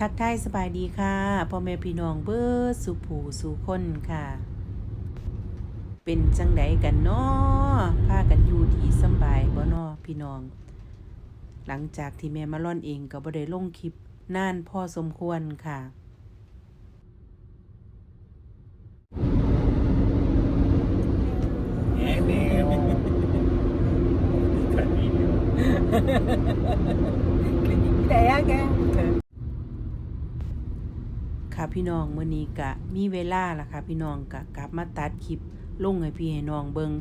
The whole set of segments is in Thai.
ทักทายสบายดีค่ะพ่อแม่พี่น้องเบิดสุผูสุคนค่ะ เป็นจังไดกันเนาะพากันอยู่ที่สบายบ่นาะพี่น้อง หลังจากที่แม่มาล่อนเองก็บ่ได้ลงคลิปนานพอสมควรค่ะ Eh, neve. Tranquillo. Idea que ค่ะพี่น้องมื้อนี้ก็มีเวลาล่ะค่ะพี่น้องก็กลับมาตัดคลิปลงให้พี่ให้น้องเบิง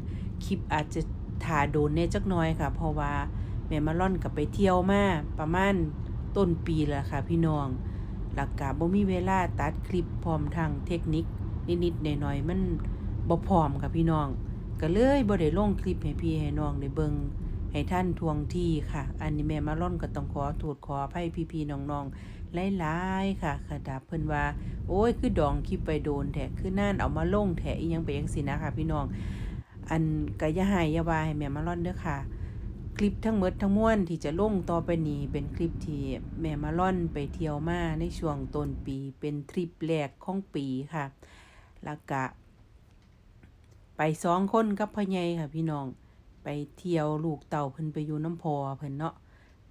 คลิปอาจจะถ่าโดนแน่จักน้อยค่ะ เพราะว่าแม่มาล่อนก็ไปเที่ยวมาประมาณต้นปีแล้วค่ะพี่น้องแล้วก็บ่มีเวลาตัดคลิปพร้อมทางเทคนิคนิดๆหน่อยๆมันบ่พร้อมค่ะพี่น้อง ก็เลยบ่ได้ลงคลิปให้พี่ให้น้องได้เบิงให้ท่านทวงที่ค่ะ อันนี้แม่มาล่อนก็ต้องขอโทษขออภัยพี่ๆน้องๆ หลายๆค่ะค่ะดาบเพิ่นว่า โอ้ย คือดองคลิปไปโดนแท้คือนั่นเอามาลงแท้อีหยังไปจังซี่นะคะพี่น้อง อันก็อย่าให้อย่าวาให้แม่มาร่อนเด้อค่ะ คลิปทั้งหมดทั้งมวลที่จะลงต่อไปนี้เป็นคลิปที่แม่มาร่อนไปเที่ยวมาในช่วงต้นปีเป็นทริปแรกของปีค่ะ แล้วก็ไปสองคนกับพ่อใหญ่ค่ะพี่น้องไปเที่ยวลูกเต่าเพิ่นไปอยู่น้ำพอเพิ่นเนาะ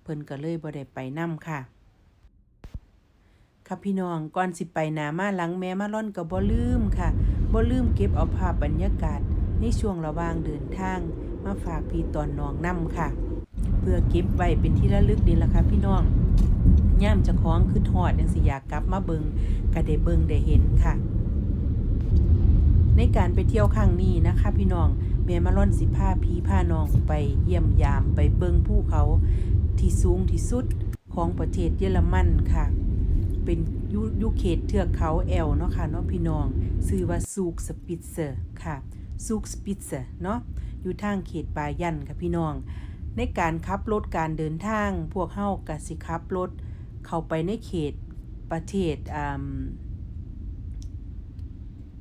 เพิ่นก็เลยบ่ได้ไปนํค่ะ ค่ะพี่น้องก่อนสิไปหนามาหลังแม่มาล่อนก็บ่ลืมค่ะบ่ลืมเก็บเอาภาพบรรยากาศ ในช่วงระหว่างเดินทาง มาฝากพี่ตอนน้องนํค่ะ เพื่อเก็บไว้เป็นที่ระลึกนี่ล่ะค่ะพี่น้องย่ามจะคล้องคือทอดจังสิอยากกลับมาเบิงก็ได้เบิงได้เห็นค่ะ ในการไปเที่ยวครั้งนี้นะคะพี่น้องแม่มาล่อนสิพาพี่พาน้องไปเยี่ยมยามไปเบิงภูเขาที่สูงที่สุดของประเทศเยอรมันค่ะ เป็นยุยุเขตเทือกเขาแอลเนาะค่ะเนาะพี่น้องชื่อว่าซูกสปิตเซอร์ค่ะซูกสปิตเซอร์เนาะอยู่ทางเขตบายันค่ะพี่น้อง ในการขับรถการเดินทาง พวกเฮากะสิขับรถเข้าไปในเขตประเทศอ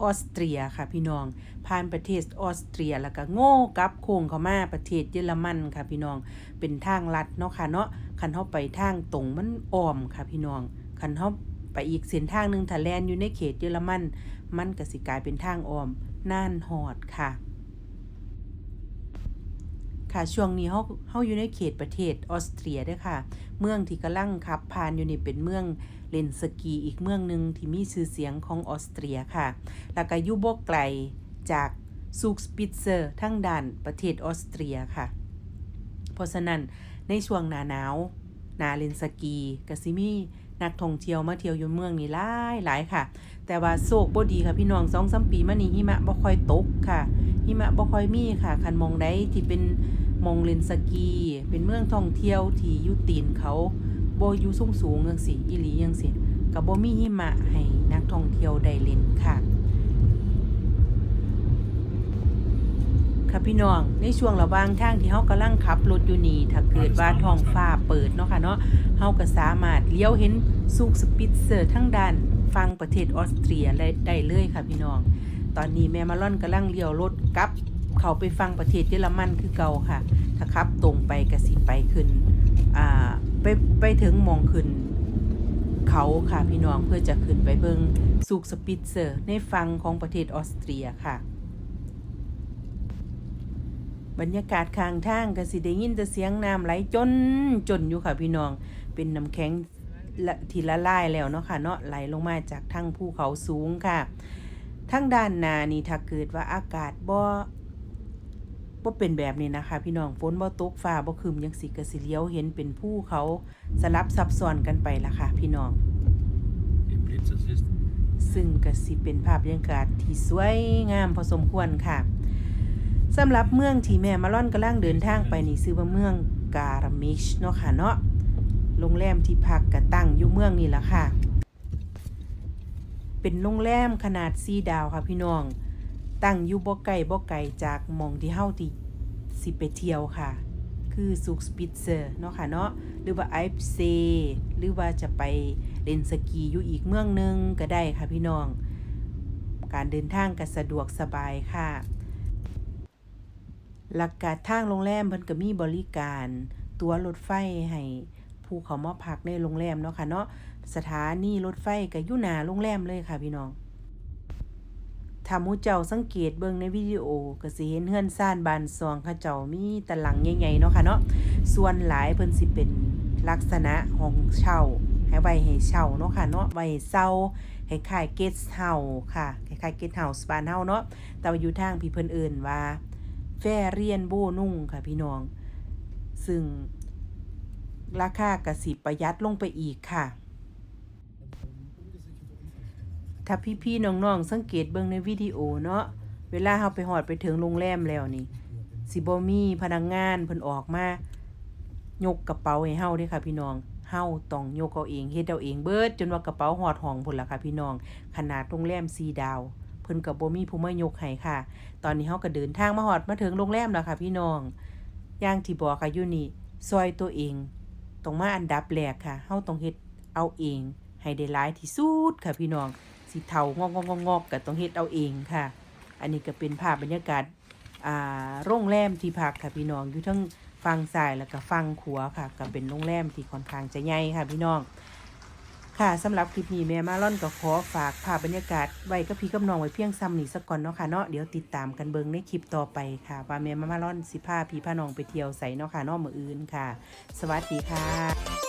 อสเตรียค่ะพี่น้อง ผ่านประเทศออสเตรียแล้วก็โง่กับโค้งเข้ามาประเทศเยอรมันค่ะพี่น้อง เป็นทางลัดเนาะค่ะเนาะคันเฮาไปทางตรงมันอ้อมค่ะพี่น้อง คันเฮาไปอีกเส้นทางหนึ่งถ้าแลนอยู่ในเขตเยอรมัน มันก็สิกลายเป็นทางอ้อมน่านฮอดค่ะ ค่ะช่วงนี้เฮาเฮาอยู่ในเขตประเทศออสเตรียด้อค่ะ เมืองที่กำลังขับผ่านอยู่นี่เป็นเมืองเลนสกีอีกเมืองหนึ่งที่มีชื่อเสียงของออสเตรียค่ะ แล้วก็อยู่บ่ไกลจากซูกสปิตเซอร์ทั้งด้านประเทศออสเตรียค่ะ เพราะฉะนั้นในช่วงหน้าหนาว นาเลนสกีก็สิมีนักท่องเที่ยวมาเที่ยวอยู่เมืองนี้หลายหลายค่ะ แต่ว่าโศกบ่ดีค่ะพี่น้องสองสามปีมานี้หิมะบ่ค่อยตกค่ะ หิมะบ่ค่อยมีค่ะ คันมองใดที่เป็นมองเลนสกี เป็นเมืองท่องเที่ยวที่อยู่ตีนเขาบ่อยู่สูงสูงๆจังซี่อีหลีจังซี่ก็บ่มีหิมะให้นักท่องเที่ยวได้เล่นค่ะ ค่ะพี่น้อง ในช่วงระหว่างทางที่เฮากำลังขับรถอยู่นี่ถ้าเกิดว่าท้องฟ้าเปิดเนาะค่ะเนาะเฮาก็สามารถเลี้ยวเห็นซูกสปิตเซอร์ทั้งด้านฟังประเทศออสเตรียได้เลยค่ะพี่น้อง ตอนนี้แม่มาล่อนกำลังเลี้ยวรถกลับ เข้าไปฟังประเทศเยอรมันคือเก่าค่ะ ถ้าขับตรงไปก็สิไปขึ้นอ่าไปไปถึงหมองขึ้นเขาค่ะพี่น้องเพื่อจะขึ้นไปเบิงซูกสปิตเซอร์ในฟังของประเทศออสเตรียค่ะ บรรยากาศข้างทางก็สิได้ยินแต่เสียงน้ำไหลจนจนอยู่ค่ะพี่น้อง เป็นน้ำแข็งละที่ละลายแล้วเนาะค่ะเนาะไหลลงมาจากทางภูเขาสูงค่ะทั้งด้านหนานี่ถ้าเกิดว่าอากาศบ่บ่เป็นแบบนี้นะคะ พี่น้องฝนบ่ตกฟ้าบ่ครึมยังสิก็สิเลี้ยวเห็นเป็นภูเขาสลับซับซ้อนกันไปละค่ะ พี่น้อง Die Blitze siehst du? ซึ่งก็สิเป็นภาพบรรยากาศที่สวยงามพอสมควรค่ะ สำหรับเมืองที่แม่มาล่อนกำลังเดินทางไปนี่ชื่อว่าเมืองการามิชเนาะค่ะเนาะโรงแรมที่พักก็ตั้งอยู่เมืองนี่แหละค่ะ เป็นโรงแรมขนาด4ดาวค่ะพี่น้อง ตั้งอยู่บ่ไกลบ่ไกลจากมองที่เฮาที่สิไปเที่ยวค่ะ คือซุกสปิตเซอร์เนาะค่ะเนาะหรือว่าไอป์เซหรือว่าจะไปเล่นสกีอยู่อีกเมืองหนึงก็ได้ค่ะพี่น้อง การเดินทางก็สะดวกสบายค่ะ หลักการทางโรงแรมเพิ่นก็มีบริการตั๋วรถไฟให้ผู้เขามาพักในโรงแรมเนาะค่ะเนาะสถานีรถไฟก็อยู่หน้าโรงแรมเลยค่ะพี่น้องถ้าหมู่เจ้าสังเกตเบิ่งในวิดีโอก็สิเห็นเฮือนซ่านบานซองเขาเจ้ามีตะหลังใหญ่ๆเนาะค่ะเนาะส่วนหลายเพิ่นสิเป็นลักษณะห้องเช่าให้ไว้ให้เช่าเนาะค่ะเนาะไว้ให้เช่าคล้ายๆเกสเฮาค่ะคล้ายๆเกสเฮาส์บ้านเฮาเนาะแต่ว่าอยู่ทางพี่เพิ่นเอิ้นว่า แฟเรียนโบนุ่งค่ะพี่น้อง ซึ่งราคากระสิประหยัดลงไปอีกค่ะ ถ้าพี่ๆน้องๆ สังเกตเบิ่งในวิดีโอเนาะ เวลาเฮาไปหอดไปถึงโรงแรมแล้วนี่ สิบ่มีพนักงานเพิ่นออกมายกกระเป๋าให้เฮาเด้ค่ะพี่น้อง เฮาต้องยกเอาเองเฮ็ดเอาเองเบิด จนว่ากระเป๋าหอดห้องพุ่นล่ะค่ะพี่น้อง ขนาดโรงแรม4ดาว เพิ่นก็บ่มีผู้มายกให้ค่ะ ตอนนี้เฮาก็เดินทางมาฮอดมาถึงโรงแรมแล้วค่ะ พี่น้องอย่างที่บอกค่ะอยู่นี่ซอยตัวเองต้องมาอันดับแรกค่ะเฮาต้องเฮ็ดเอาเอง ให้ได้หลายที่สุดค่ะพี่น้องสิเฒ่างอกๆๆๆก็ต้องเฮ็ดเอาเองค่ะ อันนี้ก็เป็นภาพบรรยากาศอ่าโรงแรมที่พักค่ะพี่น้องอยู่ทั้งฝั่งซ้ายแล้วก็ฝั่งขวาค่ะ ก็เป็นโรงแรมที่ค่อนข้างจะใหญ่ค่ะพี่น้อง ค่ะสำหรับคลิปนี้แม่มาล่อนก็ขอฝากภาพบรรยากาศไว้กับพี่กับน้องไว้เพียงซ้ำนี้สักก่อนเนาะค่ะเนาะเดี๋ยวติดตามกันเบิงในคลิปต่อไปค่ะว่าแม่มาล่อนสิพาพี่พาน้องไปเที่ยวใส่เนาะค่ะเนอกมืออื่นค่ะ สวัสดีค่ะ